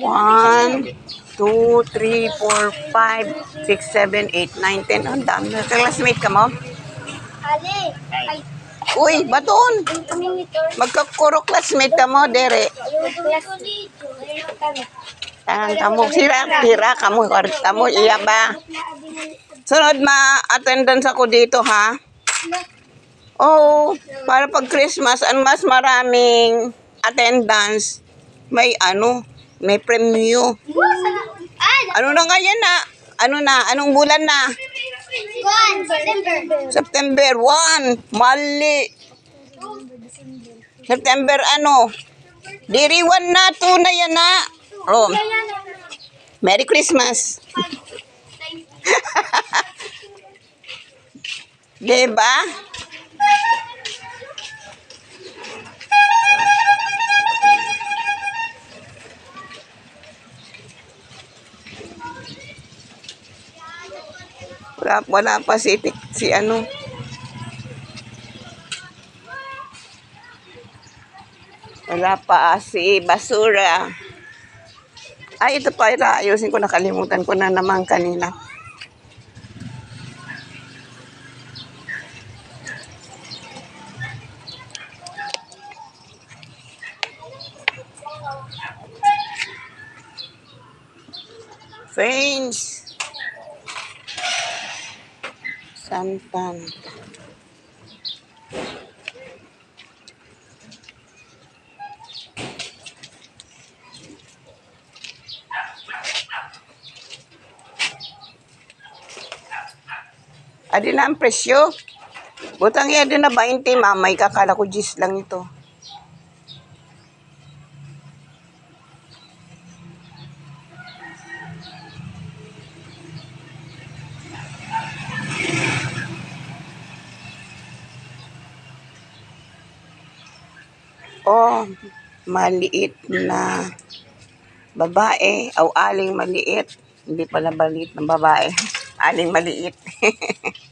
One, two, three, four, five, six, seven, eight, nine, ten. Ang dami. Classmate ka mo? Ali. Uy, monitor. Magkakuro classmate ka mo, dere. Yung class dito. Ayun kami. Tangan kamo, sira, tira kamo, kamo, iya ba? Sunod ma-attendance ako dito, ha? Oo, para pag Christmas, ang mas maraming attendance, may ano, may premyo. Ano na ngayon na? Ano na? Anong bulan na? September. September 1. Mali. September ano? Diri 1 na, 2 na yan na. Oh, Merry Christmas. diba? Wala, wala pa si, si ano. Wala pa si Basura. Ay, ito pa. Ito, ayusin ko. Nakalimutan ko na naman kanina. Friends. Santan. Adi na ang presyo. Butang iya din na 20, mamay kakala ko 10 lang ito. Oh, maliit na babae. Aw, aling maliit. Hindi pala maliit ng babae. Aling maliit.